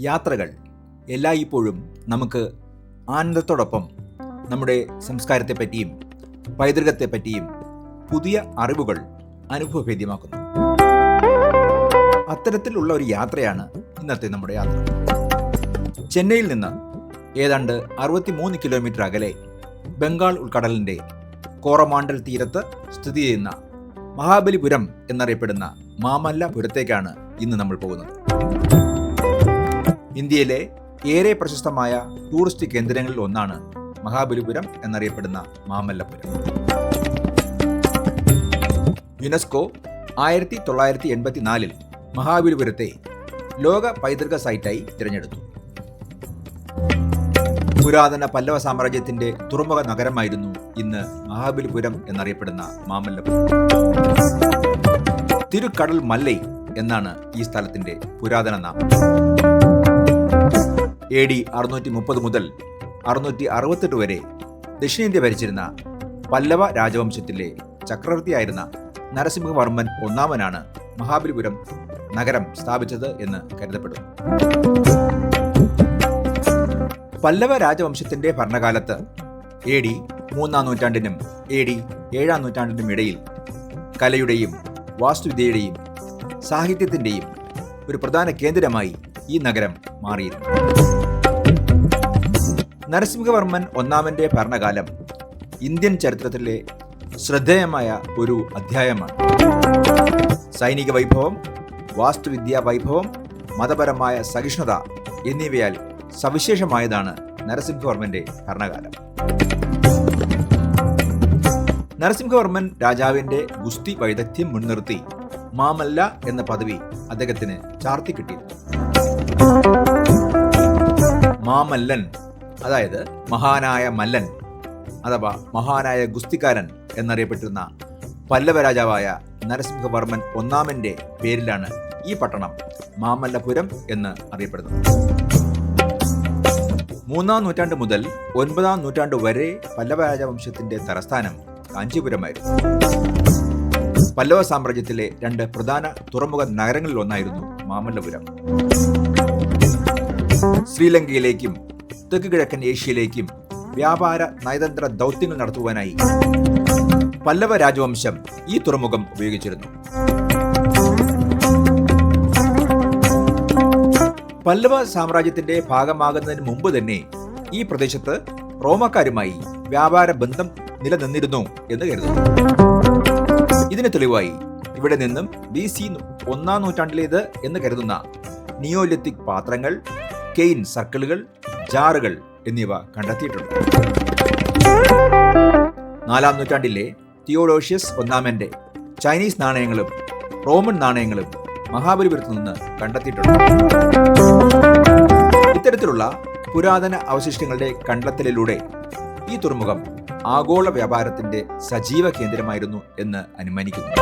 യാത്രകൾ എല്ലായ്പ്പോഴും നമുക്ക് ആനന്ദത്തോടൊപ്പം നമ്മുടെ സംസ്കാരത്തെ പറ്റിയും സംസ്കാരത്തെപ്പറ്റിയും പൈതൃകത്തെപ്പറ്റിയും പുതിയ അറിവുകൾ അനുഭവഭേദ്യമാക്കുന്നു. അത്തരത്തിലുള്ള ഒരു യാത്രയാണ് ഇന്നത്തെ നമ്മുടെ യാത്ര. ചെന്നൈയിൽ നിന്ന് ഏതാണ്ട് അറുപത്തിമൂന്ന് കിലോമീറ്റർ അകലെ ബംഗാൾ ഉൾക്കടലിന്റെ കോറമാണ്ടൽ തീരത്ത് സ്ഥിതി ചെയ്യുന്ന മഹാബലിപുരം എന്നറിയപ്പെടുന്ന മാമല്ലപുരത്തേക്കാണ് ഇന്ന് നമ്മൾ പോകുന്നത്. ഇന്ത്യയിലെ ഏറെ പ്രശസ്തമായ ടൂറിസ്റ്റ് കേന്ദ്രങ്ങളിൽ ഒന്നാണ് മഹാബലിപുരം എന്നറിയപ്പെടുന്ന മാമല്ലപുരം. യുനെസ്കോ ആയിരത്തി തൊള്ളായിരത്തി എൺപത്തിനാലിൽ മഹാബലിപുരത്തെ ലോക പൈതൃക സൈറ്റായി തിരഞ്ഞെടുത്തു. പുരാതന പല്ലവ സാമ്രാജ്യത്തിന്റെ തുറമുഖ നഗരമായിരുന്നു ഇന്ന് മഹാബലിപുരം എന്നറിയപ്പെടുന്ന മാമല്ലപുരം. തിരുക്കടൽ മല്ലൈ എന്നാണ് ഈ സ്ഥലത്തിന്റെ പുരാതന നാമം. എ ഡി അറുന്നൂറ്റി മുപ്പത് മുതൽ അറുന്നൂറ്റി അറുപത്തെട്ട് വരെ ദക്ഷിണേന്ത്യ ഭരിച്ചിരുന്ന പല്ലവ രാജവംശത്തിലെ ചക്രവർത്തിയായിരുന്ന നരസിംഹവർമ്മൻ ഒന്നാമനാണ് മഹാബലിപുരം നഗരം സ്ഥാപിച്ചത് എന്ന് കരുതപ്പെടുന്നു. പല്ലവ രാജവംശത്തിന്റെ ഭരണകാലത്ത് എ ഡി മൂന്നാം നൂറ്റാണ്ടിനും എ ഡി ഏഴാം നൂറ്റാണ്ടിനും ഇടയിൽ കലയുടെയും വാസ്തുവിദ്യയുടെയും സാഹിത്യത്തിന്റെയും ഒരു പ്രധാന കേന്ദ്രമായി ഈ നഗരം മാറിയിരുന്നു. നരസിംഹവർമ്മൻ ഒന്നാമന്റെ ഭരണകാലം ഇന്ത്യൻ ചരിത്രത്തിലെ ശ്രദ്ധേയമായ ഒരു അധ്യായമാണ്. സൈനിക വൈഭവം വാസ്തുവിദ്യാ വൈഭവം മതപരമായ സഹിഷ്ണുത എന്നിവയാൽ സവിശേഷമായതാണ് നരസിംഹവർമ്മന്റെ ഭരണകാലം. നരസിംഹവർമ്മൻ രാജാവിന്റെ ഗുസ്തി വൈദഗ്ധ്യം മുൻനിർത്തി മാമല്ല എന്ന പദവി അദ്ദേഹത്തിന് ചാർത്തി കിട്ടിയിരുന്നു. മാമല്ലൻ അതായത് മഹാനായ മല്ലൻ അഥവാ മഹാനായ ഗുസ്തിക്കാരൻ എന്നറിയപ്പെട്ടിരുന്ന പല്ലവ രാജാവായ നരസിംഹവർമ്മൻ ഒന്നാമന്റെ പേരിലാണ് ഈ പട്ടണം മാമല്ലപുരം എന്ന് അറിയപ്പെടുന്നത്. മൂന്നാം നൂറ്റാണ്ട് മുതൽ ഒൻപതാം നൂറ്റാണ്ട് വരെ പല്ലവ രാജവംശത്തിന്റെ തലസ്ഥാനം കാഞ്ചീപുരമായിരുന്നു. പല്ലവ സാമ്രാജ്യത്തിലെ രണ്ട് പ്രധാന തുറമുഖ നഗരങ്ങളിൽ ഒന്നായിരുന്നു മാമല്ലപുരം. ശ്രീലങ്കയിലേക്കും തെക്ക് കിഴക്കൻ ഏഷ്യയിലേക്കും വ്യാപാര നയതന്ത്ര ദൗത്യങ്ങൾ നടത്തുവാനായി പല്ലവ രാജവംശം ഈ തുറമുഖം ഉപയോഗിച്ചിരുന്നു. പല്ലവ സാമ്രാജ്യത്തിന്റെ ഭാഗമാകുന്നതിന് മുമ്പ് തന്നെ ഈ പ്രദേശത്ത് റോമക്കാരുമായി വ്യാപാര ബന്ധം നിലനിന്നിരുന്നു എന്ന് കരുതുന്നു. ഇതിന് തെളിവായി ഇവിടെ നിന്നും ബി സി ഒന്നാം നൂറ്റാണ്ടിലേത് എന്ന് കരുതുന്ന നിയോലിത്തിക് പാത്രങ്ങൾ കെയിൻ സർക്കിളുകൾ ജാറുകൾ എന്നിവ കണ്ടെത്തിയിട്ടുണ്ട്. നാലാം നൂറ്റാണ്ടിലെ തിയോഡോഷ്യസ് ഒന്നാമന്റെ ചൈനീസ് നാണയങ്ങളും റോമൻ നാണയങ്ങളും മഹാബലിപുരത്ത് നിന്ന് കണ്ടെത്തിയിട്ടുണ്ട്. ഇത്തരത്തിലുള്ള പുരാതന അവശിഷ്ടങ്ങളുടെ കണ്ടെത്തലിലൂടെ ഈ തുറമുഖം ആഗോള വ്യാപാരത്തിന്റെ സജീവ കേന്ദ്രമായിരുന്നു എന്ന് അനുമാനിക്കുന്നു.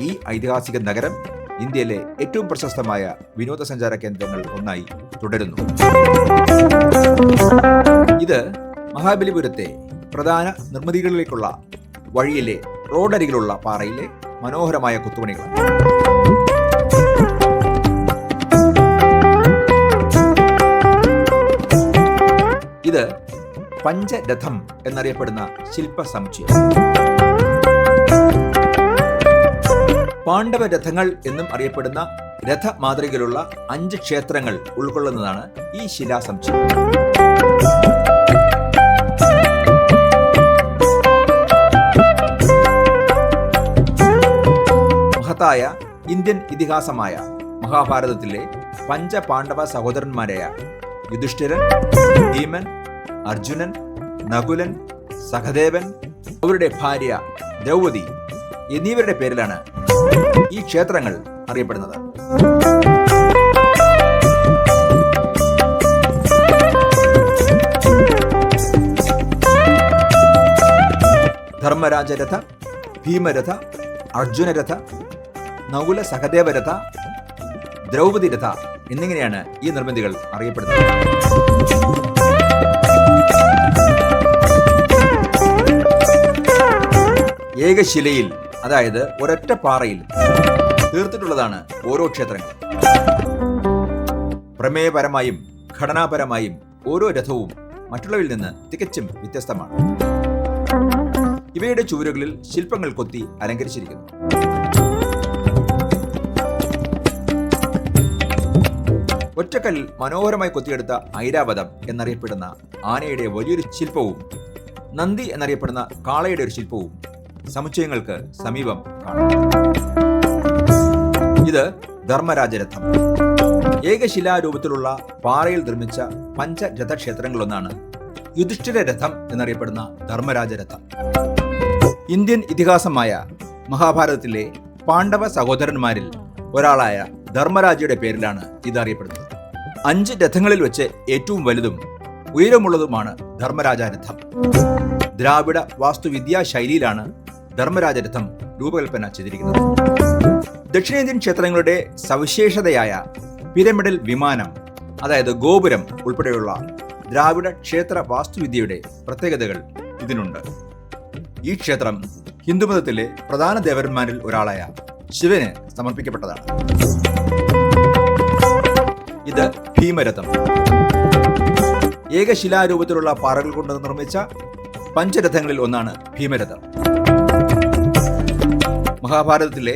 ഈ ഐതിഹാസിക നഗരം ഇന്ത്യയിലെ ഏറ്റവും പ്രശസ്തമായ വിനോദസഞ്ചാര കേന്ദ്രങ്ങൾ ഒന്നായി തുടരുന്നു. ഇത് മഹാബലിപുരത്തെ പ്രധാന നിർമ്മിതികളിലേക്കുള്ള വഴിയിലെ റോഡരികിലുള്ള പാറയിലെ മനോഹരമായ കുത്തുപണികളാണ്. ഇത് പഞ്ചരഥം എന്നറിയപ്പെടുന്ന ശില്പ സമുച്ചയം പാണ്ഡവ രഥങ്ങൾ എന്നും അറിയപ്പെടുന്ന രഥ മാതൃകയിലുള്ള അഞ്ച് ക്ഷേത്രങ്ങൾ ഉൾക്കൊള്ളുന്നതാണ് ഈ ശിലാസമുച്ചയം മഹത്തായ ഇന്ത്യൻ ഇതിഹാസമായ മഹാഭാരതത്തിലെ പഞ്ചപാണ്ഡവ സഹോദരന്മാരായ യുധിഷ്ഠിരൻ ഭീമൻ അർജുനൻ നകുലൻ സഹദേവൻ അവരുടെ ഭാര്യ ദ്രൗപതി എന്നിവരുടെ പേരിലാണ് ഈ ക്ഷേത്രങ്ങൾ അറിയപ്പെടുന്നത്. ധർമ്മരാജരഥ ഭീമരഥ അർജുനരഥ നകുല സഹദേവരഥ ദ്രൗപദി രഥ എന്നിങ്ങനെയാണ് ഈ നിർമ്മിതികൾ അറിയപ്പെടുന്നത്. ഏകശിലയിൽ അതായത് ഒരൊറ്റ പാറയിൽ തീർത്തിട്ടുള്ളതാണ് ഓരോ ക്ഷേത്രങ്ങൾ പ്രമേയപരമായും ഘടനാപരമായും ഓരോ രഥവും മറ്റുള്ളവയിൽ നിന്ന് തികച്ചും വ്യത്യസ്തമാണ്. ഇവയുടെ ചുവരുകളിൽ ശില്പങ്ങൾ കൊത്തി അലങ്കരിച്ചിരിക്കുന്നു. ഒറ്റക്കല്ലിൽ മനോഹരമായി കൊത്തിയെടുത്ത ഐരാവതം എന്നറിയപ്പെടുന്ന ആനയുടെ വലിയൊരു ശില്പവും നന്ദി എന്നറിയപ്പെടുന്ന കാളയുടെ ഒരു ശില്പവും സമുച്ചയങ്ങൾക്ക് സമീപം ഇത് ധർമ്മരാജരഥം. ഏകശിലാരൂപത്തിലുള്ള പാറയിൽ നിർമ്മിച്ച പഞ്ചരഥക്ഷേത്രങ്ങളൊന്നാണ് യുധിഷ്ഠിര രഥം എന്നറിയപ്പെടുന്ന ധർമ്മരാജരഥം. ഇന്ത്യൻ ഇതിഹാസമായ മഹാഭാരതത്തിലെ പാണ്ഡവ സഹോദരന്മാരിൽ ഒരാളായ ധർമ്മരാജയുടെ പേരിലാണ് ഇത് അറിയപ്പെടുന്നത് അഞ്ച് രഥങ്ങളിൽ വെച്ച് ഏറ്റവും വലുതും ഉയരമുള്ളതുമാണ് ധർമ്മരാജ രഥം ദ്രാവിഡ വാസ്തുവിദ്യാ ശൈലിയിലാണ് ധർമ്മരാജരഥം രൂപകൽപ്പന ചെയ്തിരിക്കുന്നത്. ദക്ഷിണേന്ത്യൻ ക്ഷേത്രങ്ങളുടെ സവിശേഷതയായ പിരമിഡൽ വിമാനം അതായത് ഗോപുരം ഉൾപ്പെടെയുള്ള ദ്രാവിഡ ക്ഷേത്ര വാസ്തുവിദ്യയുടെ പ്രത്യേകതകൾ ഇതിനുണ്ട്. ഈ ക്ഷേത്രം ഹിന്ദുമതത്തിലെ പ്രധാന ദേവന്മാരിൽ ഒരാളായ ശിവന് സമർപ്പിക്കപ്പെട്ടതാണ്. ഇത് ഭീമരഥം. ഏകശിലാരൂപത്തിലുള്ള പാറകൾ കൊണ്ട് നിർമ്മിച്ച പഞ്ചരഥങ്ങളിൽ ഒന്നാണ് ഭീമരഥം. മഹാഭാരതത്തിലെ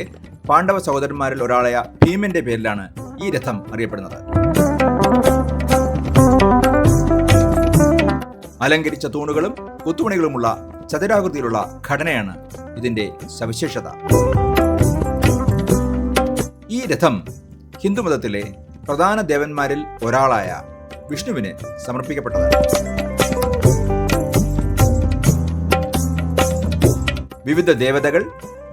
പാണ്ഡവ സഹോദരന്മാരിൽ ഒരാളായ ഭീമന്റെ പേരിലാണ് ഈ രഥം അറിയപ്പെടുന്നത്. അലങ്കരിച്ച തൂണുകളും കൊത്തുപണികളുമുള്ള ചതുരാകൃതിയിലുള്ള ഘടനയാണ് ഇതിന്റെ സവിശേഷത. ഈ രഥം ഹിന്ദുമതത്തിലെ പ്രധാന ദേവന്മാരിൽ ഒരാളായ വിഷ്ണുവിന് സമർപ്പിക്കപ്പെട്ടതാണ്. വിവിധ ദേവതകൾ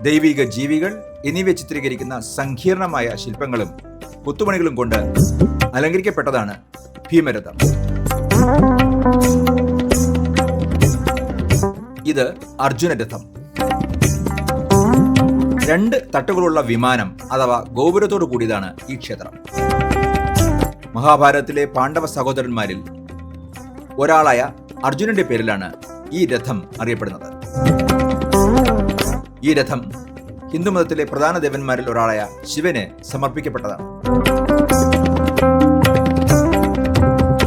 ദൈവിക ജീവികൾ എന്നിവ ചിത്രീകരിക്കുന്ന സങ്കീർണമായ ശില്പങ്ങളും കൊത്തുപണികളും കൊണ്ട് അലങ്കരിക്കപ്പെട്ടതാണ് ഭീമരഥം. ഇത് അർജുന രഥം. രണ്ട് തട്ടുകളുള്ള വിമാനം അഥവാ ഗോപുരത്തോടു കൂടിയതാണ് ഈ ക്ഷേത്രം. മഹാഭാരതത്തിലെ പാണ്ഡവ സഹോദരന്മാരിൽ ഒരാളായ അർജുനന്റെ പേരിലാണ് ഈ രഥം അറിയപ്പെടുന്നത്. ഈ രഥം ഹിന്ദുമതത്തിലെ പ്രധാന ദേവന്മാരിൽ ഒരാളായ ശിവന് സമർപ്പിക്കപ്പെട്ടതാണ്.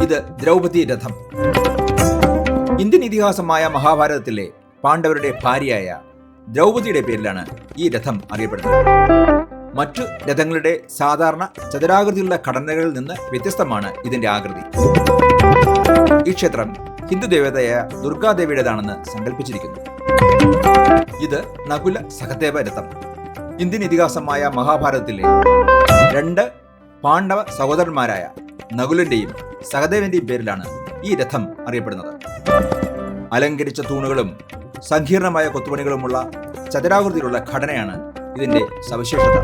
ഇത് ദ്രൗപദി രഥം. ഇന്ത്യൻ ഇതിഹാസമായ മഹാഭാരതത്തിലെ പാണ്ഡവരുടെ ഭാര്യയായ ദ്രൗപദിയുടെ പേരിലാണ് ഈ രഥം അറിയപ്പെടുന്നത്. മറ്റു രഥങ്ങളുടെ സാധാരണ ചതുരാകൃതിയുള്ള ഘടനകളിൽ നിന്ന് വ്യത്യസ്തമാണ് ഇതിന്റെ ആകൃതി. ഈ ക്ഷേത്രം ഹിന്ദു ദേവതയായ ദുർഗാദേവിയുടേതാണെന്ന് സങ്കല്പിച്ചിരിക്കുന്നു ഇത് നകുല സഹദേവ രഥം. ഇന്ത്യൻ ഇതിഹാസമായ മഹാഭാരതത്തിലെ രണ്ട് പാണ്ഡവ സഹോദരന്മാരായ നകുലന്റെയും സഹദേവന്റെയും പേരിലാണ് ഈ രഥം അറിയപ്പെടുന്നത്. അലങ്കരിച്ച തൂണുകളും സങ്കീർണമായ കൊത്തുപണികളുമുള്ള ചതുരാകൃതിയിലുള്ള ഘടനയാണ് ഇതിന്റെ സവിശേഷത.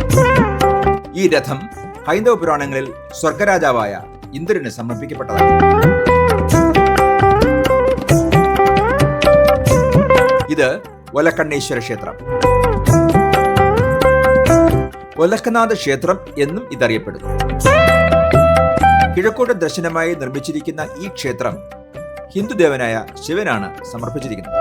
ഈ രഥം ഹൈന്ദവ പുരാണങ്ങളിൽ സ്വർഗരാജാവായ ഇന്ദ്രന് സമർപ്പിക്കപ്പെട്ടതാണ്. ഇത് ഒലക്കണ്ണേശ്വര ക്ഷേത്രം. ഒലക്കനാഥ ക്ഷേത്രം എന്നും ഇതറിയപ്പെടുന്നു. കിഴക്കോട്ട് ദർശനമായി നിർമ്മിച്ചിരിക്കുന്ന ഈ ക്ഷേത്രം ഹിന്ദുദേവനായ ശിവനാണ് സമർപ്പിച്ചിരിക്കുന്നത്.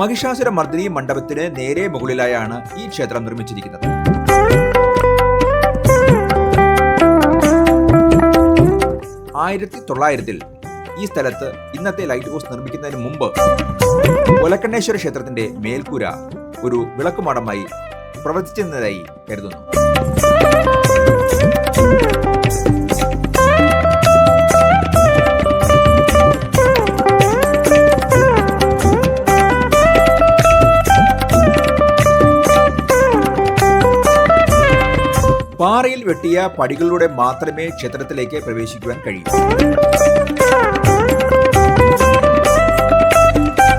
മഹിഷാസുര മർദ്ദിനി മണ്ഡപത്തിന് നേരെ മുകളിലായാണ് ഈ ക്ഷേത്രം നിർമ്മിച്ചിരിക്കുന്നത്. ആയിരത്തി തൊള്ളായിരത്തിൽ ഈ സ്ഥലത്ത് ഇന്നത്തെ ലൈറ്റ് ഹൗസ് നിർമ്മിക്കുന്നതിന് മുമ്പ് ഒലക്കണ്ണേശ്വര ക്ഷേത്രത്തിന്റെ മേൽക്കൂര ഒരു വിളക്കുമാടമായി പ്രവർത്തിച്ചിരുന്നതായി കരുതുന്നു. പാറയിൽ വെട്ടിയ പടികളിലൂടെ മാത്രമേ ക്ഷേത്രത്തിലേക്ക് പ്രവേശിക്കുവാൻ കഴിയൂ.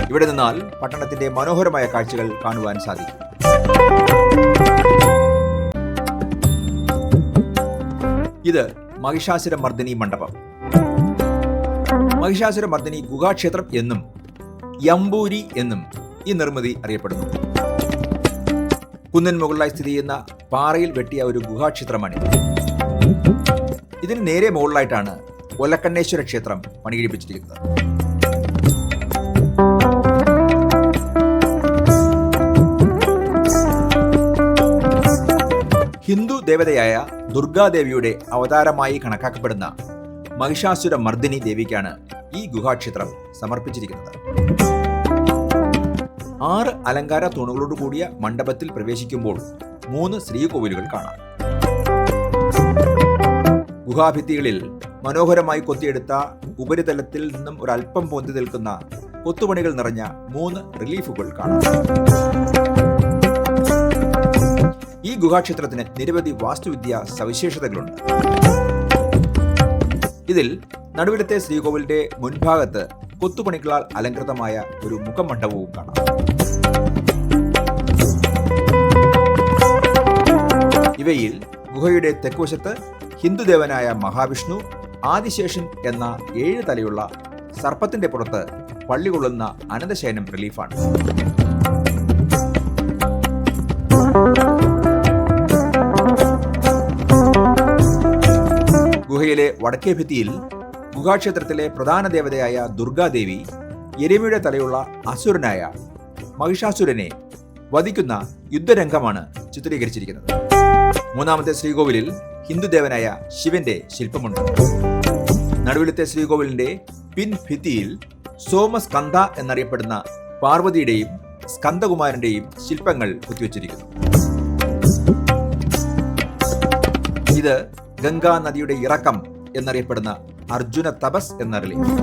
ഇവിടെ നിന്നാൽ പട്ടണത്തിന്റെ മനോഹരമായ കാഴ്ചകൾ കാണുവാൻ സാധിക്കും. ഇത് മഹിഷാസുര മർദ്ദിനി മണ്ഡപം. മഹിഷാസുര മർദ്ദിനി ഗുഹാക്ഷേത്രം എന്നും യമ്പൂരി എന്നും ഈ നിർമ്മിതി അറിയപ്പെടുന്നു. കുന്നിൻ മുകളിലായി സ്ഥിതി ചെയ്യുന്ന പാറയിൽ വെട്ടിയ ഒരു ഗുഹാക്ഷേത്രമാണിത് ഇതിന് നേരെ മുകളിലായിട്ടാണ് ഒലക്കണ്ണേശ്വര ക്ഷേത്രം പണികഴിപ്പിച്ചിരിക്കുന്നത്. ഹിന്ദു ദേവതയായ ദുർഗാദേവിയുടെ അവതാരമായി കണക്കാക്കപ്പെടുന്ന മഹിഷാസുര മർദ്ദിനി ദേവിക്കാണ് ഈ ഗുഹാക്ഷേത്രം സമർപ്പിച്ചിരിക്കുന്നത്. ആറ് അലങ്കാര തൂണുകളോട് കൂടിയ മണ്ഡപത്തിൽ പ്രവേശിക്കുമ്പോൾ മൂന്ന് ശ്രീകോവിലുകൾ കാണാം. ഗുഹാഭിത്തികളിൽ മനോഹരമായി കൊത്തിയെടുത്ത ഉപരിതലത്തിൽ നിന്നും ഒരല്പം പൊന്തി നിൽക്കുന്ന കൊത്തുപണികൾ നിറഞ്ഞ മൂന്ന് റിലീഫുകൾ കാണാം. ഈ ഗുഹാക്ഷേത്രത്തിന് നിരവധി വാസ്തുവിദ്യ സവിശേഷതകളുണ്ട്. ഇതിൽ നടുവിലത്തെ ശ്രീകോവിലിന്റെ മുൻഭാഗത്ത് കൊത്തുപണികളാൽ അലങ്കൃതമായ ഒരു മുഖമണ്ഡപവും കാണാം. ഇവയിൽ ഗുഹയുടെ തെക്കുവശത്ത് ഹിന്ദുദേവനായ മഹാവിഷ്ണു ആദിശേഷൻ എന്ന ഏഴ് തലയുള്ള സർപ്പത്തിന്റെ പുറത്ത് പള്ളികൊള്ളുന്ന അനന്തശയനം റിലീഫാണ്. ഗുഹയിലെ വടക്കേ ഭിത്തിയിൽ ഗുഹാക്ഷേത്രത്തിലെ പ്രധാന ദേവതയായ ദുർഗാദേവി എരുമയുടെ തലയുള്ള അസുരനായ മഹിഷാസുരനെ വധിക്കുന്ന യുദ്ധരംഗമാണ് ചിത്രീകരിച്ചിരിക്കുന്നത്. മൂന്നാമത്തെ ശ്രീകോവിലിൽ ഹിന്ദുദേവനായ ശിവന്റെ ശില്പമുണ്ട്. നടുവിലത്തെ ശ്രീകോവിലിന്റെ പിൻഭിത്തിയിൽ സോമസ്കന്ധ എന്നറിയപ്പെടുന്ന പാർവതിയുടെയും സ്കന്ദകുമാരന്റെയും ശില്പങ്ങൾ കുത്തിവച്ചിരിക്കുന്നു. ഇത് ഗംഗാ നദിയുടെ ഇറക്കം എന്നറിയപ്പെടുന്ന അർജുന തപസ് എന്ന റിലീഫ്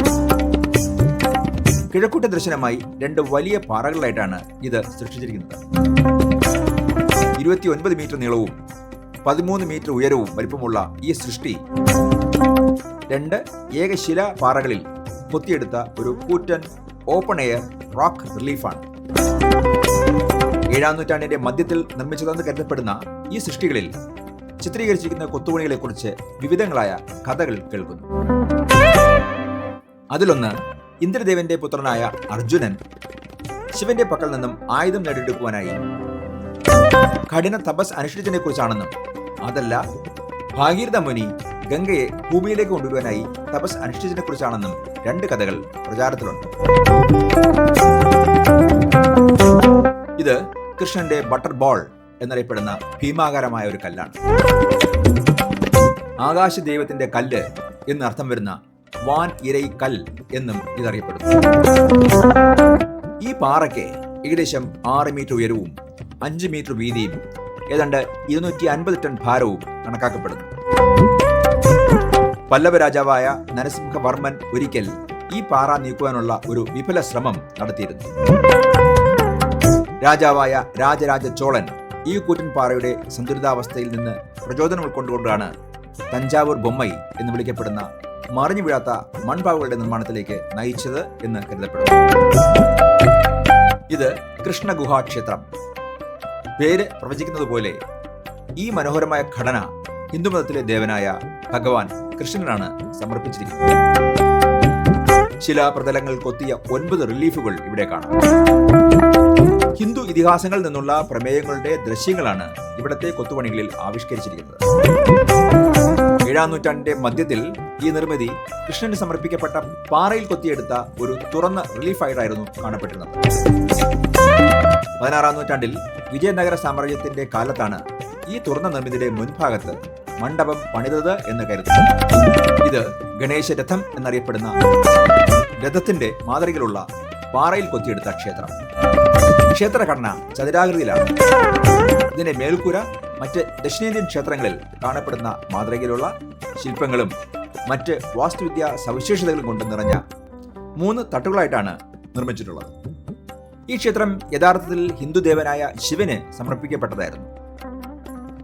കിഴക്കൂട്ട ദർശനമായി രണ്ട് വലിയ പാറകളിലായിട്ടാണ് ഇത് സൃഷ്ടിച്ചിരിക്കുന്നത്. ഇരുപത്തി ഒൻപത് മീറ്റർ നീളവും പതിമൂന്ന് മീറ്റർ ഉയരവും വലിപ്പമുള്ള ഈ സൃഷ്ടി രണ്ട് ഏകശില പാറകളിൽ കൊത്തിയെടുത്ത ഒരു കൂറ്റൻ ഓപ്പൺ എയർ റോക്ക് റിലീഫാണ് ഏഴാം നൂറ്റാണ്ടിന്റെ മധ്യത്തിൽ നിർമ്മിച്ചതെന്ന് കരുതപ്പെടുന്ന ഈ സൃഷ്ടികളിൽ ചിത്രീകരിച്ചിരിക്കുന്ന കൊത്തുപണികളെക്കുറിച്ച് വിവിധങ്ങളായ കഥകൾ കേൾക്കുന്നു. അതിലൊന്ന് ഇന്ദ്രദേവന്റെ പുത്രനായ അർജുനൻ ശിവന്റെ പക്കൽ നിന്നും ആയുധം നേടിയെടുക്കുവാനായി കഠിന തപസ് അനുഷ്ഠിച്ചതിനെ കുറിച്ചാണെന്നും അതല്ല ഭാഗീരഥ മുനി ഗംഗയെ ഭൂമിയിലേക്ക് കൊണ്ടുവരുവാനായി തപസ് അനുഷ്ഠിച്ചതിനെ കുറിച്ചാണെന്നും രണ്ട് കഥകൾ പ്രചാരത്തിലുണ്ട്. ഇത് കൃഷ്ണന്റെ ബട്ടർ ബോൾ എന്നറിയപ്പെടുന്ന ഭീമാകാരമായ ഒരു കല്ലാണ്. ആകാശ ദൈവത്തിന്റെ കല്ല് എന്ന് അർത്ഥം വരുന്ന വാൻ ഇരൈ കൽ എന്നും ഇതറിയപ്പെടുന്നു. ഈ പാറയ്ക്ക് ഏകദേശം ആറ് മീറ്റർ ഉയരവും അഞ്ച് മീറ്റർ വീതിയും ഏതാണ്ട് ഇരുന്നൂറ്റി അൻപത് ടൺ ഭാരവും കണക്കാക്കപ്പെടുന്നു. പല്ലവ രാജാവായ നരസിംഹവർമ്മൻ ഒരിക്കൽ ഈ പാറ നീക്കുവാനുള്ള ഒരു വിഫല ശ്രമം നടത്തിയിരുന്നു. രാജാവായ രാജരാജ ചോളൻ ഈ കൂറ്റൻ പാറയുടെ സന്തുലിതാവസ്ഥയിൽ നിന്ന് പ്രചോദനം ഉൾക്കൊണ്ടുകൊണ്ടാണ് തഞ്ചാവൂർ ബൊമ്മൈ എന്ന് വിളിക്കപ്പെടുന്ന മറിഞ്ഞു വീഴാത്ത മൺപാവുകളുടെ നിർമ്മാണത്തിലേക്ക് നയിച്ചത് എന്ന് കരുതപ്പെടുന്നു. ഇത് കൃഷ്ണഗുഹാ ക്ഷേത്രം. പേര് പ്രവചിക്കുന്നത് പോലെ ഈ മനോഹരമായ ഘടന ഹിന്ദുമതത്തിലെ ദേവനായ ഭഗവാൻ കൃഷ്ണനാണ് സമർപ്പിച്ചിരിക്കുന്നത്. ശിലാപ്രതലങ്ങൾ കൊത്തിയ ഒൻപത് റിലീഫുകൾ ഇവിടെ കാണാം. ഹിന്ദു ഇതിഹാസങ്ങളിൽ നിന്നുള്ള പ്രമേയങ്ങളുടെ ദൃശ്യങ്ങളാണ് ഇവിടത്തെ കൊത്തുപണികളിൽ ആവിഷ്കരിച്ചിരിക്കുന്നത്. ഏഴാം നൂറ്റാണ്ടിന്റെ മധ്യത്തിൽ ഈ നിർമ്മിതി കൃഷ്ണന് സമർപ്പിക്കപ്പെട്ട പാറയിൽ കൊത്തിയെടുത്ത ഒരു തുറന്ന റിലീഫ് ആയിട്ടായിരുന്നു കാണപ്പെട്ടിരുന്നത്. പതിനാറാം നൂറ്റാണ്ടിൽ വിജയനഗര സാമ്രാജ്യത്തിന്റെ കാലത്താണ് ഈ തുറന്ന നിർമ്മിതിയുടെ മുൻഭാഗത്ത് മണ്ഡപം പണിതത് എന്ന് കരുതുന്നു. ഇത് ഗണേശ രഥം എന്നറിയപ്പെടുന്ന രഥത്തിന്റെ മാതൃകയിലുള്ള പാറയിൽ കൊത്തിയെടുത്ത ക്ഷേത്രം. ക്ഷേത്രഘടന ചതുരാകൃതിയിലാണ്. ഇതിന്റെ മേൽക്കൂര മറ്റ് ദക്ഷിണേന്ത്യൻ ക്ഷേത്രങ്ങളിൽ കാണപ്പെടുന്ന മാതൃകയിലുള്ള ശില്പങ്ങളും മറ്റ് വാസ്തുവിദ്യ സവിശേഷതകളും കൊണ്ട് നിറഞ്ഞ മൂന്ന് തട്ടുകളായിട്ടാണ് നിർമ്മിച്ചിട്ടുള്ളത്. ഈ ക്ഷേത്രം യഥാർത്ഥത്തിൽ ഹിന്ദുദേവനായ ശിവന് സമർപ്പിക്കപ്പെട്ടതായിരുന്നു.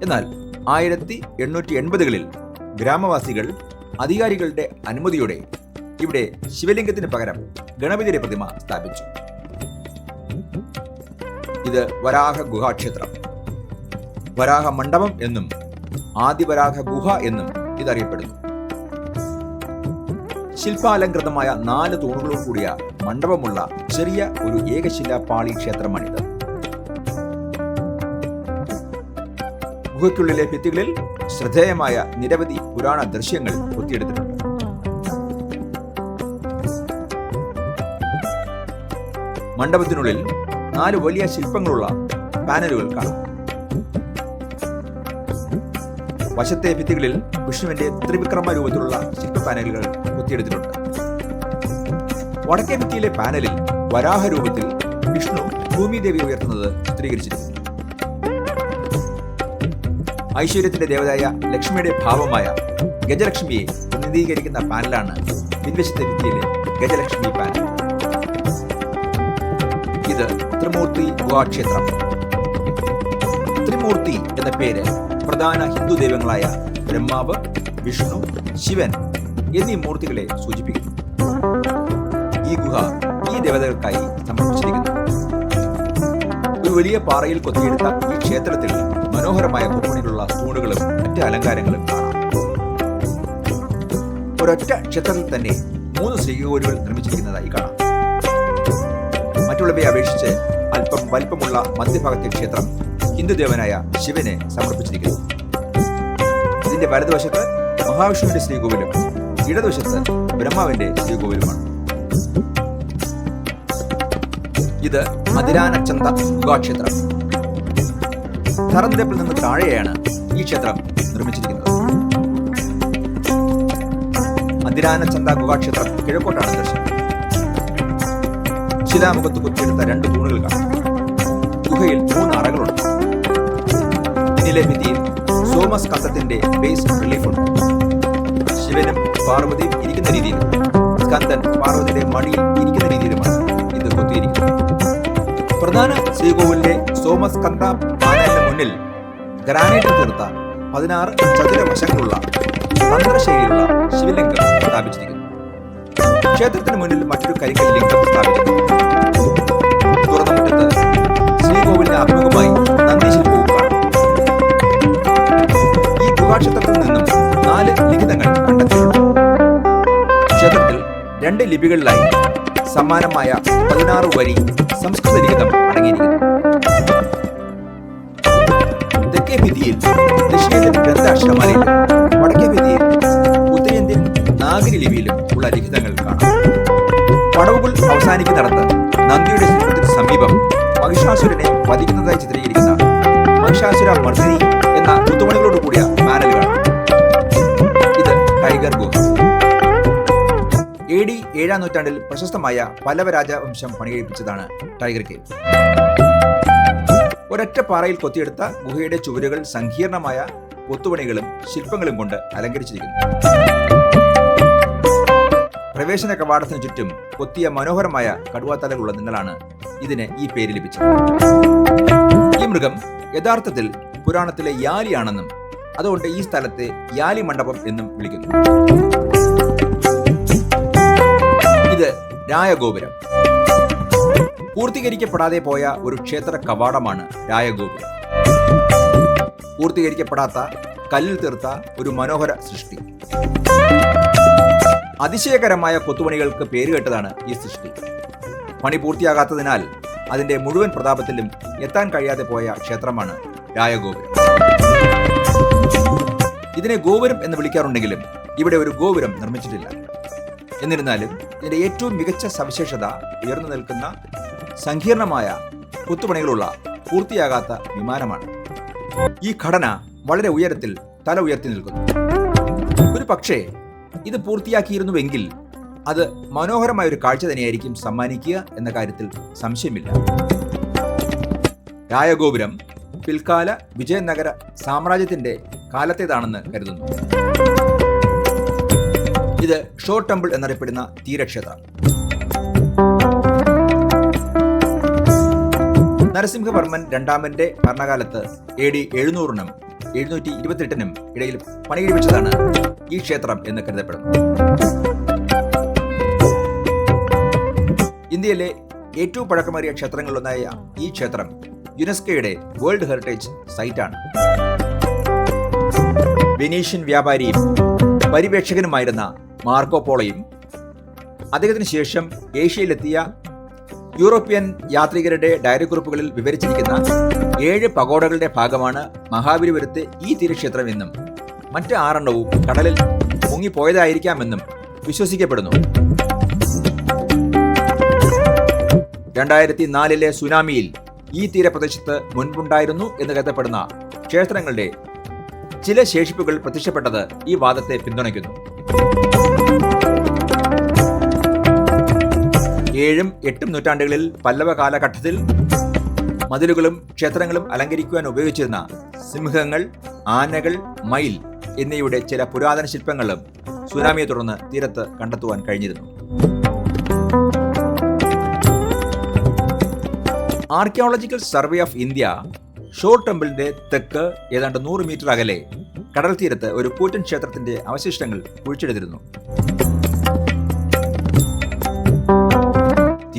എന്നാൽ ആയിരത്തി എണ്ണൂറ്റി എൺപതുകളിൽ ഗ്രാമവാസികൾ അധികാരികളുടെ അനുമതിയോടെ ഇവിടെ ശിവലിംഗത്തിന് പകരം ഗണപതിയുടെ പ്രതിമ സ്ഥാപിച്ചു. ഇത് വരാഹ ഗുഹാക്ഷേത്രം. വരാഹ മണ്ഡപം എന്നും ആദിവരാഹ ഗുഹ എന്നും ഇതറിയപ്പെടുന്നു. ശില്പാലങ്കൃതമായ നാല് തൂണുകളോട് കൂടിയ മണ്ഡപമുള്ള ചെറിയ ഒരു ഏകശില പാളി ക്ഷേത്രമാണിത്. ഗുഹയ്ക്കുള്ളിലെ ഭിത്തികളിൽ ശ്രദ്ധേയമായ നിരവധി പുരാണ ദൃശ്യങ്ങൾ കൊത്തിയെടുത്തിട്ടുണ്ട്. മണ്ഡപത്തിനുള്ളിൽ നാല് വലിയ ശില്പങ്ങളുള്ള പാനലുകൾ കാണാം. വശത്തെ ഭിത്തികളിൽ വിഷ്ണുവിന്റെ ത്രിവിക്രമ രൂപത്തിലുള്ള ശില്പ പാനലുകൾ കൊത്തിയെടുത്തിട്ടുണ്ട്. വടക്കേ ഭിത്തിയിലെ പാനലിൽ വരാഹ രൂപത്തിൽ വിഷ്ണു ഭൂമിദേവി ഉയർത്തുന്നത് ചിത്രീകരിച്ചിരിക്കുന്നു. ഐശ്വര്യത്തിന്റെ ദേവതയായ ലക്ഷ്മിയുടെ ഭാവമായ ഗജലക്ഷ്മിയെ പ്രതിനിധീകരിക്കുന്ന പാനലാണ് പിൻവശത്തെ ഭിത്തിയിലെ ഗജലക്ഷ്മി പാനൽ. ഇത് ത്രിമൂർത്തി ഗുഹാക്ഷേത്രം. ത്രിമൂർത്തി എന്ന പേര് പ്രധാന ഹിന്ദു ദൈവങ്ങളായ ബ്രഹ്മാവ് വിഷ്ണു ശിവൻ എന്നീ മൂർത്തികളെ സൂചിപ്പിക്കുന്നു. ഈ ഗുഹ ഈ ദേവതകൾക്കായി സമർപ്പിച്ചിരിക്കുന്നു. ഒരു വലിയ പാറയിൽ കൊത്തിയെടുത്ത ഈ ക്ഷേത്രത്തിൽ മനോഹരമായ കൊത്തുപണികളുള്ള തൂണുകളും മറ്റ് അലങ്കാരങ്ങളും കാണാം. ഒരൊറ്റ ക്ഷേത്രത്തിൽ തന്നെ മൂന്ന് ശ്രീകോരുകൾ നിർമ്മിച്ചിരിക്കുന്നതായി കാണാം. മറ്റുള്ളവയെ അപേക്ഷിച്ച് അല്പം വലിപ്പമുള്ള മധ്യഭാഗത്തെ ക്ഷേത്രം ഹിന്ദുദേവനായ ശിവനെ സമർപ്പിച്ചിരിക്കുന്നു. ഇതിന്റെ വലതുവശത്ത് മഹാവിഷ്ണുവിന്റെ ശ്രീകോവിലും ഇടതുവശത്ത് ബ്രഹ്മാവിന്റെ ശ്രീകോവിലുമാണ്. ഇത് അതിരാനച്ചന്ത ഗുഹാക്ഷേത്രം ധർമ്മദേപ്പിൽ നിന്ന് താഴെയാണ് ഈ ക്ഷേത്രം നിർമ്മിച്ചിരിക്കുന്നത്. അതിരാനച്ചന്ത ഗുഹാക്ഷേത്രം കിഴക്കോട്ടാണ് ദർശനം. ശിലാമുഖത്ത് കുത്തിയെടുത്ത രണ്ട് തൂണുകൾ കാണാം. ഗുഹയിൽ മൂന്ന് അറകളുണ്ട്. ഇതിലെ ഭിത്തിയിൽ സോമസ്കന്ധത്തിന്റെ ബേസ് റിലീഫുണ്ട് ശിവനും പാർവതിയും ഇരിക്കുന്ന രീതിയിൽ സ്കന്ദൻ പാർവതിയുടെ മടിയിൽ ഇരിക്കുന്ന രീതിയിലുമാണ് ഇത് കൊത്തിയിരിക്കുന്നത്. പ്രധാന ശ്രീകോവിലിന്റെ സോമസ്കന്ധ പാനലിന് മുന്നിൽ ഗ്രാനൈറ്റ് തീർത്ത പതിനാറ് ചതുര വശങ്ങളുള്ള ശിവലിംഗം സ്ഥാപിച്ചിരിക്കുന്നു. ക്ഷേത്രത്തിന് മുന്നിൽ മറ്റൊരു കരിക്കൽ ലിംഗം സ്ഥാപിച്ചിട്ടുണ്ട് തുറന്ന അഭിമുഖമായി ഈ ഗുഹാക്ഷേത്രത്തിൽ നിന്നും നാല് ലിഖിതങ്ങൾ കണ്ടെത്തിയിട്ടുണ്ട്. ക്ഷേത്രത്തിൽ രണ്ട് ലിപികളിലായി സമാനമായ പതിനാറ് വരി സംസ്കൃത ലിഖിതം അടങ്ങിയിരിക്കുന്നു. തെക്കേ ഭിത്തിയിൽ ദക്ഷിണേന്ത്യൻ ഗ്രന്ഥാക്ഷരമാലയിലും വടക്കേ ഭിത്തിയിൽ ഉത്തരേന്ത്യൻ നാഗരി ലിപിയിലും ഉള്ള ലിഖിതങ്ങൾ പടവുകൾ അവസാനിക്കുന്നിടത്ത് നന്ദിയുടെ ശില്പത്തിന് സമീപം മഹിഷാസുരനെ വധിക്കുന്നതായി ചിത്രീകരിക്കുന്ന മഹിഷാസുര മർദ്ദിനി എന്ന കുത്തുമണികളോട് കൂടിയ പാനൽ കാണാം ഇത് ടൈഗർ ഗുഹ എ ഡി ഏഴാം നൂറ്റാണ്ടിൽ പ്രശസ്തമായ പല്ലവ രാജവംശം പണികഴിപ്പിച്ചതാണ് ടൈഗർ കേവ് ഒരൊറ്റ പാറയിൽ കൊത്തിയെടുത്ത ഗുഹയുടെ ചുവരുകൾ സങ്കീർണമായ കൊത്തുപണികളും ശില്പങ്ങളും കൊണ്ട് അലങ്കരിച്ചിരിക്കുന്നു. പ്രവേശന കവാടത്തിന് ചുറ്റും കൊത്തിയ മനോഹരമായ കടുവാത്തലകളുള്ള നിങ്ങളാണ് ഇതിന് ഈ പേര് ലഭിച്ചത്. ഈ മൃഗം യഥാർത്ഥത്തിൽ പുരാണത്തിലെ യാലിയാണെന്നും അതുകൊണ്ട് ഈ സ്ഥലത്തെ യാലി മണ്ഡപം എന്നും വിളിക്കുന്നു. ഇത് രായഗോപുരം. പൂർത്തീകരിക്കപ്പെടാതെ പോയ ഒരു ക്ഷേത്ര കവാടമാണ് രായഗോപുരം. പൂർത്തീകരിക്കപ്പെടാത്ത കല്ലിൽ തീർത്ത ഒരു മനോഹര സൃഷ്ടി. അതിശയകരമായ കൊത്തുപണികൾക്ക് പേരുകേട്ടതാണ് ഈ സൃഷ്ടി. പണി പൂർത്തിയാകാത്തതിനാൽ അതിന്റെ മുഴുവൻ പ്രതാപത്തിലും എത്താൻ കഴിയാതെ പോയ ക്ഷേത്രമാണ് രായഗോപുരം. ഇതിനെ ഗോപുരം എന്ന് വിളിക്കാറുണ്ടെങ്കിലും ഇവിടെ ഒരു ഗോപുരം നിർമ്മിച്ചിട്ടില്ല. എന്നിരുന്നാലും ഇതിന്റെ ഏറ്റവും മികച്ച സവിശേഷത ഉയർന്നു നിൽക്കുന്ന സങ്കീർണമായ കൊത്തുപണികളുള്ള പൂർത്തിയാകാത്ത വിമാനമാണ്. ഈ ഘടന വളരെ ഉയരത്തിൽ തല ഉയർത്തി നിൽക്കുന്നു. ഒരു പക്ഷേ ഇത് പൂർത്തിയാക്കിയിരുന്നുവെങ്കിൽ അത് മനോഹരമായ ഒരു കാഴ്ച തന്നെയായിരിക്കും സമ്മാനിക്കുക എന്ന കാര്യത്തിൽ സംശയമില്ല. രായഗോപുരം പിൽക്കാല വിജയനഗര സാമ്രാജ്യത്തിന്റെ കാലത്തേതാണെന്ന് കരുതുന്നു. ഇത് ഷോ ടെമ്പിൾ എന്നറിയപ്പെടുന്ന തീരക്ഷേത്രം. നരസിംഹവർമ്മൻ രണ്ടാമന്റെ ഭരണകാലത്ത് എ ഡി എഴുന്നൂറിനും എഴുന്നൂറ്റി ഇരുപത്തെട്ടിനും ഇടയിൽ പണികഴിപ്പിച്ചതാണ് ഈ ക്ഷേത്രം എന്ന് കരുതപ്പെടുന്നു. ഇന്ത്യയിലെ ഏറ്റവും പഴക്കമേറിയ ക്ഷേത്രങ്ങളിലൊന്നായ ഈ ക്ഷേത്രം യുനെസ്കോയുടെ വേൾഡ് ഹെറിറ്റേജ് സൈറ്റാണ്. വെനീഷ്യൻ വ്യാപാരിയും പരിവേക്ഷകനുമായിരുന്ന മാർക്കോപോളയും അദ്ദേഹത്തിന് ശേഷം ഏഷ്യയിലെത്തിയ യൂറോപ്യൻ യാത്രികരുടെ ഡയറി കുറിപ്പുകളിൽ വിവരിച്ചിരിക്കുന്ന ഏഴ് പഗോഡകളുടെ ഭാഗമാണ് മഹാബലിപുരത്തെ ഈ തീരക്ഷേത്രം എന്നും മറ്റ് ആറെണ്ണവും കടലിൽ മുങ്ങിപ്പോയതായിരിക്കാമെന്നും വിശ്വസിക്കപ്പെടുന്നു. രണ്ടായിരത്തി നാലിലെ സുനാമിയിൽ ഈ തീരപ്രദേശത്ത് മുൻപുണ്ടായിരുന്നു എന്ന് കരുതപ്പെടുന്ന ക്ഷേത്രങ്ങളുടെ ചില ശേഷിപ്പുകൾ പ്രത്യക്ഷപ്പെട്ടത് ഈ വാദത്തെ പിന്തുണയ്ക്കുന്നു. ഏഴും എട്ടും നൂറ്റാണ്ടുകളിൽ പല്ലവ കാലഘട്ടത്തിൽ മതിലുകളും ക്ഷേത്രങ്ങളും അലങ്കരിക്കുവാൻ ഉപയോഗിച്ചിരുന്ന സിംഹങ്ങൾ ആനകൾ മയിൽ എന്നിവയുടെ ചില പുരാതന ശില്പങ്ങളും സുനാമിയെ തുടർന്ന് തീരത്ത് കണ്ടെത്തുവാൻ കഴിഞ്ഞിരുന്നു. Archaeological survey of India shore ടെമ്പിളിന്റെ തെക്ക് ഏതാണ്ട് നൂറ് മീറ്റർ അകലെ കടൽ തീരത്ത് ഒരു കൂറ്റൻ ക്ഷേത്രത്തിന്റെ അവശിഷ്ടങ്ങൾ കുഴിച്ചെടുത്തിരുന്നു.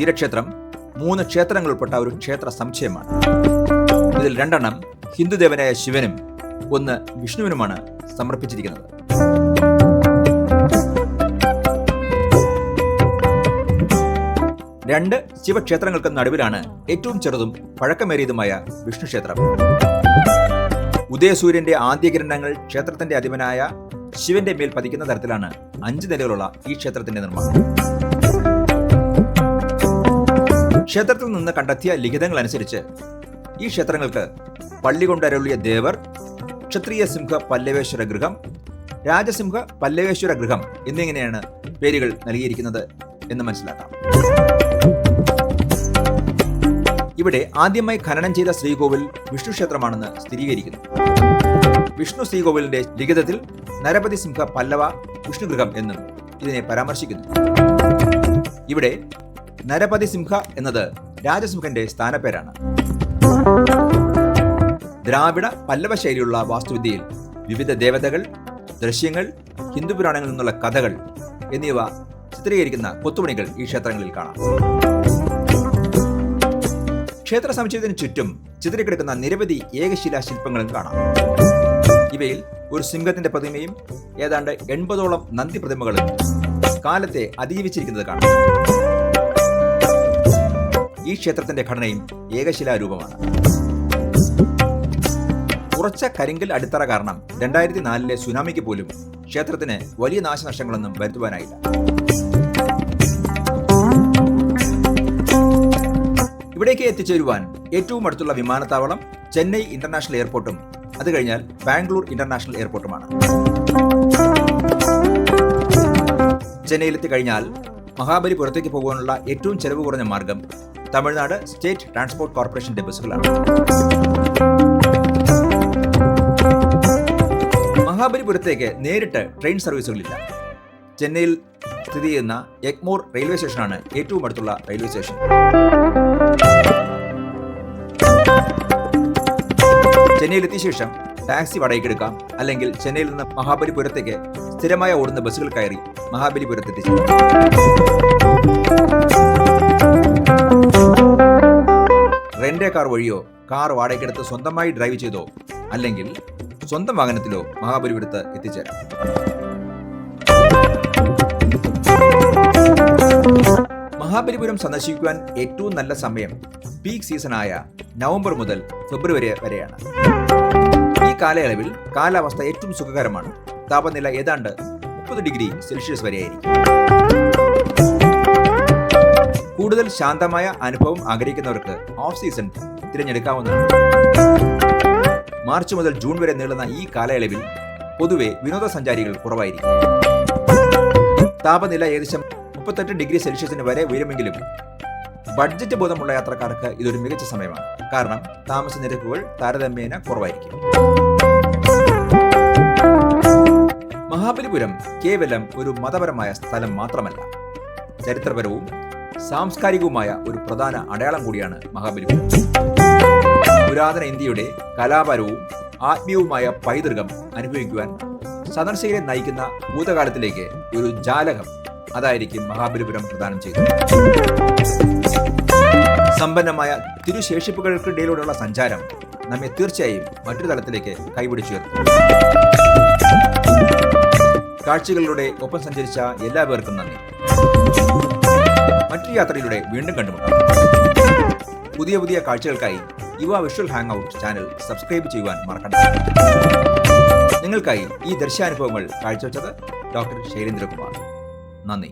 തീരക്ഷേത്രം മൂന്ന് ക്ഷേത്രങ്ങൾ ഉൾപ്പെട്ട ഒരു ക്ഷേത്ര സമുച്ചയമാണ്. ഇതിൽ രണ്ടെണ്ണം ഹിന്ദുദേവനായ ശിവനും ഒന്ന് വിഷ്ണുവിനുമാണ് സമർപ്പിച്ചിരിക്കുന്നത്. രണ്ട് ശിവക്ഷേത്രങ്ങൾക്ക് നടുവിലാണ് ഏറ്റവും ചെറുതും പഴക്കമേറിയതുമായ വിഷ്ണു ക്ഷേത്രം. ഉദയസൂര്യന്റെ ആദ്യകിരണങ്ങൾ ക്ഷേത്രത്തിന്റെ അധിപനായ ശിവന്റെ മേൽ പതിക്കുന്ന തരത്തിലാണ് അഞ്ച് നിലകളുള്ള ഈ ക്ഷേത്രത്തിന്റെ നിർമ്മാണം. ക്ഷേത്രത്തിൽ നിന്ന് കണ്ടെത്തിയ ലിഖിതങ്ങൾ അനുസരിച്ച് ഈ ക്ഷേത്രങ്ങൾക്ക് പള്ളി കൊണ്ടരുളിയ ദേവർ ക്ഷത്രിയ സിംഹ പല്ലവേശ്വര ഗൃഹം രാജസിംഹ പല്ലവേശ്വര ഗൃഹം എന്നിങ്ങനെയാണ് പേരുകൾ നൽകിയിരിക്കുന്നത് എന്ന് മനസ്സിലാക്കാം. ഇവിടെ ആദ്യമായി ഖനനം ചെയ്ത ശ്രീകോവിൽ വിഷ്ണു ക്ഷേത്രമാണെന്ന് സ്ഥിരീകരിക്കുന്നു. വിഷ്ണു ശ്രീകോവിലിന്റെ ലിഖിതത്തിൽ നരപതി സിംഹ പല്ലവ വിഷ്ണുഗൃഹം എന്നും ഇതിനെ പരാമർശിക്കുന്നു. ഇവിടെ നരപതി സിംഹ എന്നത് രാജസിംഹന്റെ സ്ഥാനപ്പേരാണ്. ദ്രാവിഡ പല്ലവ ശൈലിയുള്ള വാസ്തുവിദ്യയിൽ വിവിധ ദേവതകൾ ദൃശ്യങ്ങൾ ഹിന്ദു പുരാണങ്ങളിൽ നിന്നുള്ള കഥകൾ എന്നിവ ചിത്രീകരിക്കുന്ന കൊത്തുപണികൾ ഈ ക്ഷേത്രങ്ങളിൽ കാണാം. ക്ഷേത്ര സമുച്ചയത്തിന് ചുറ്റും ചിത്രീകരിക്കുന്ന നിരവധി ഏകശിലാ ശില്പങ്ങളും കാണാം. ഇവയിൽ ഒരു സിംഹത്തിന്റെ പ്രതിമയും ഏതാണ്ട് എൺപതോളം നന്ദി പ്രതിമകളും കാലത്തെ അതിജീവിച്ചിരിക്കുന്നത് കാണാം. ഈ ക്ഷേത്രത്തിന്റെ ഘടനയും ഏകശിലാരൂപമാണ്. കുറച്ച കരിങ്കൽ അടിത്തറ കാരണം രണ്ടായിരത്തി നാലിലെ സുനാമിക്ക് പോലും ക്ഷേത്രത്തിന് വലിയ നാശനഷ്ടങ്ങളൊന്നും വരുത്തുവാനായില്ല. ഇവിടേക്ക് എത്തിച്ചേരുവാൻ ഏറ്റവും അടുത്തുള്ള വിമാനത്താവളം ചെന്നൈ ഇന്റർനാഷണൽ എയർപോർട്ടും അത് കഴിഞ്ഞാൽ ബാംഗ്ലൂർ ഇന്റർനാഷണൽ എയർപോർട്ടുമാണ്. ചെന്നൈയിലെത്തി കഴിഞ്ഞാൽ മഹാബലിപുരത്തേക്ക് പോകാനുള്ള ഏറ്റവും ചെലവ് കുറഞ്ഞ മാർഗം തമിഴ്നാട് സ്റ്റേറ്റ് ട്രാൻസ്പോർട്ട് കോർപ്പറേഷന്റെ ബസ്സുകളാണ്. മഹാബലിപുരത്തേക്ക് നേരിട്ട് ട്രെയിൻ സർവീസുകളില്ല. ചെന്നൈയിൽ സ്ഥിതി ചെയ്യുന്ന എഗ്മോർ റെയിൽവേ സ്റ്റേഷനാണ് ഏറ്റവും അടുത്തുള്ള റെയിൽവേ സ്റ്റേഷൻ. ചെന്നൈയിൽ ചെന്നൈയിലെത്തിയ ശേഷം ടാക്സി വാടകയ്ക്കെടുക്കാം അല്ലെങ്കിൽ ചെന്നൈയിൽ നിന്ന് മഹാബലിപുരത്തേക്ക് സ്ഥിരമായ ഓടുന്ന ബസ്സുകൾ കയറി മഹാബലിപുരത്തെത്തിച്ചു റെന്റ് കാർ വഴിയോ കാർ വാടകയ്ക്കെടുത്ത് സ്വന്തമായി ഡ്രൈവ് ചെയ്തോ? അല്ലെങ്കിൽ സ്വന്തം വാഹനത്തിലോ മഹാബലിപുരത്ത് എത്തിച്ചേരാം. മഹാബലിപുരം സന്ദർശിക്കുവാൻ ഏറ്റവും നല്ല സമയം പീക്ക് സീസണായ നവംബർ മുതൽ ഫെബ്രുവരി വരെയാണ്. ഈ കാലയളവിൽ കാലാവസ്ഥ ഏറ്റവും സുഖകരമാണ്. താപനില ഏതാണ്ട് മുപ്പത് ഡിഗ്രി സെൽഷ്യസ് വരെയായിരിക്കും. കൂടുതൽ ശാന്തമായ അനുഭവം ആഗ്രഹിക്കുന്നവർക്ക് ഓഫ് സീസൺ തിരഞ്ഞെടുക്കാവുന്നതാണ്. മാർച്ച് മുതൽ ജൂൺ വരെ നീളുന്ന ഈ കാലയളവിൽ പൊതുവെ വിനോദസഞ്ചാരികൾ കുറവായിരിക്കും. താപനില ഏകദേശം മുപ്പത്തെട്ട് ഡിഗ്രി സെൽഷ്യസിന് വരെ ഉയരുമെങ്കിലും ബഡ്ജറ്റ് ബോധമുള്ള യാത്രക്കാർക്ക് ഇതൊരു മികച്ച സമയമാണ്. കാരണം താമസ നിരക്കുകൾ താരതമ്യേന കുറവായിരിക്കും. മഹാബലിപുരം കേവലം ഒരു മതപരമായ സ്ഥലം മാത്രമല്ല. ചരിത്രപരവും സാംസ്കാരികവുമായ ഒരു പ്രധാന അടയാളം കൂടിയാണ് മഹാബലിപുരം. പുരാതന ഇന്ത്യയുടെ കലാപരവും ആത്മീയവുമായ പൈതൃകം അനുഭവിക്കുവാൻ സന്ദർശകരെ നയിക്കുന്ന ഭൂതകാലത്തിലേക്ക് ഒരു ജാലകം അതായിരിക്കും മഹാബലിപുരം പ്രദാനം ചെയ്തത്. സമ്പന്നമായ തിരുശേഷിപ്പുകൾക്കിടയിലൂടെയുള്ള സഞ്ചാരം നമ്മെ തീർച്ചയായും മറ്റൊരു തലത്തിലേക്ക് കൈപിടിച്ചുയർത്തും. കാഴ്ചകളിലൂടെ ഒപ്പം സഞ്ചരിച്ച എല്ലാവർക്കും നന്ദി. മറ്റൊരു യാത്രയിലൂടെ വീണ്ടും കണ്ടുമുട്ടാം. പുതിയ പുതിയ കാഴ്ചകൾക്കായി Yuva visual hang out channel subscribe ചെയ്യുവാൻ മറക്കണ്ട. നിങ്ങൾക്കായി ഈ ദൃശ്യാനുഭവങ്ങൾ കാഴ്ചവെച്ചത് ഡോക്ടർ ശൈലേന്ദ്രകുമാർ. നന്ദി.